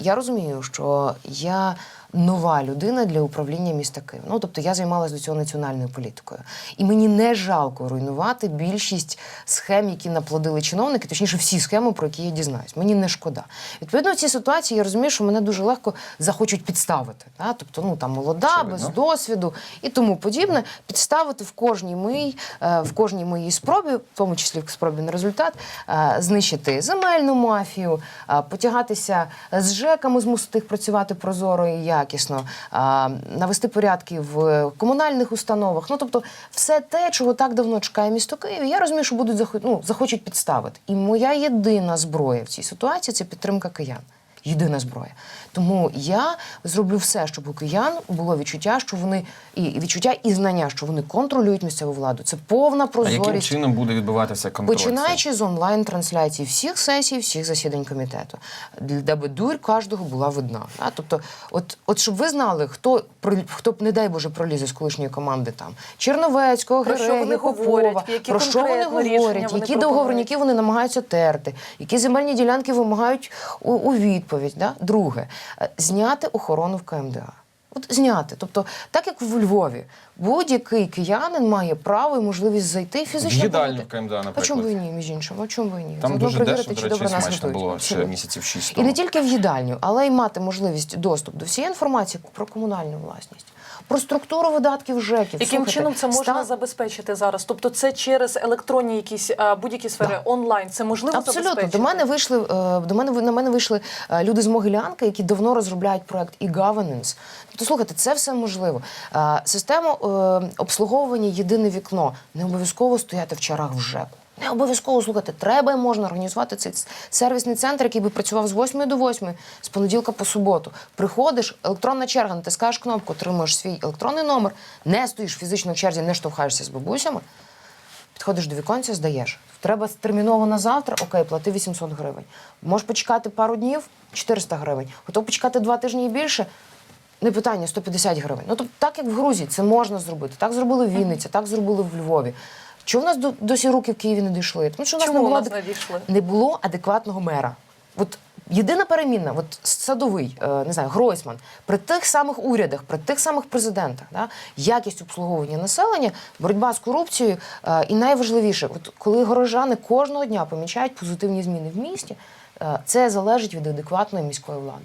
Я розумію, що я нова людина для управління міста Києва. Ну тобто я займалася до цього національною політикою, і мені не жалко руйнувати більшість схем, які наплодили чиновники, точніше, всі схеми, про які я дізнаюсь. Мені не шкода. Відповідно, в цій ситуації я розумію, що мене дуже легко захочуть підставити. Да? Тобто, ну там молода, Очевидно. без досвіду і тому подібне, підставити в кожній моїй, е, в кожній моїй спробі, в тому числі в спробі на результат, е, знищити земельну мафію, е, потягатися з ЖЕКами, змусити їх працювати прозоро і якісно, навести порядки в комунальних установах. Ну тобто, все те, чого так давно чекає місто Київ. Я розумію, що будуть ну, захочуть підставити. І моя єдина зброя в цій ситуації це підтримка киян. Єдина зброя. Тому я зроблю все, щоб у киян було відчуття, що вони і відчуття і знання, що вони контролюють місцеву владу. Це повна А яким чином буде відбуватися контроль? Починаючи з онлайн-трансляції всіх сесій, всіх засідань комітету, для- даби дурь кожного була видна. А? Тобто, от, от щоб ви знали, хто про- хто б, не дай Боже, пролізе з колишньої команди там Черновецького, Про що вони Гереги, говорять, які про що вони говорять, які договорники вони намагаються терти, які земельні ділянки вимагають у, у відповідь. Да? Друге, е, зняти охорону в КМДА. От зняти. Тобто, так як в Львові, будь-який киянин має право і можливість зайти В фізично. їдальню в КМДА, А чому ви ні, між іншим? А чому ви ні? Там Заодно дуже перевірити, дешево, чи до добре нас готують. було ще Абсолютно. місяців шість І не тільки в їдальню, але й мати можливість доступ до всієї інформації про комунальну власність, про структуру видатків ЖЕКів. Яким Слухайте, чином це можна стан- забезпечити зараз? Тобто це через електронні якісь будь-які сфери онлайн. Це можливо Абсолютно забезпечити? до мене вийшли е, до мене на мене вийшли е, люди з Могилянки, які давно розробляють проект e-governance. Тобто, слухайте, це все можливо. Е, Систему обслуговування єдине вікно не обов'язково стояти в чарах в ЖЕКу. Не обов'язково слухати, треба і можна організувати цей сервісний центр, який би працював з 8 до 8, з понеділка по суботу. Приходиш, електронна черга, натискаєш кнопку, отримуєш свій електронний номер, не стоїш фізично в черзі, не штовхаєшся з бабусями. Підходиш до віконця, здаєш. Треба терміново на завтра, окей, плати 800 гривень. Можеш почекати пару днів 400 гривень. Готов почекати два тижні і більше. Не питання 150 гривень. Ну тобто, так як в Грузії, це можна зробити. Так зробили в Вінниці, так зробили в Львові. Чого в нас до- досі руки в Києві не дійшли? Тому що в нас Чому не у було нас не дійшли? не було адекватного мера. От єдина перемінна, от садовий, е, не знаю, Гройсман, при тих самих урядах, при тих самих президентах, да, якість обслуговування населення, боротьба з корупцією, е, і найважливіше, от коли горожани кожного дня помічають позитивні зміни в місті, е, це залежить від адекватної міської влади.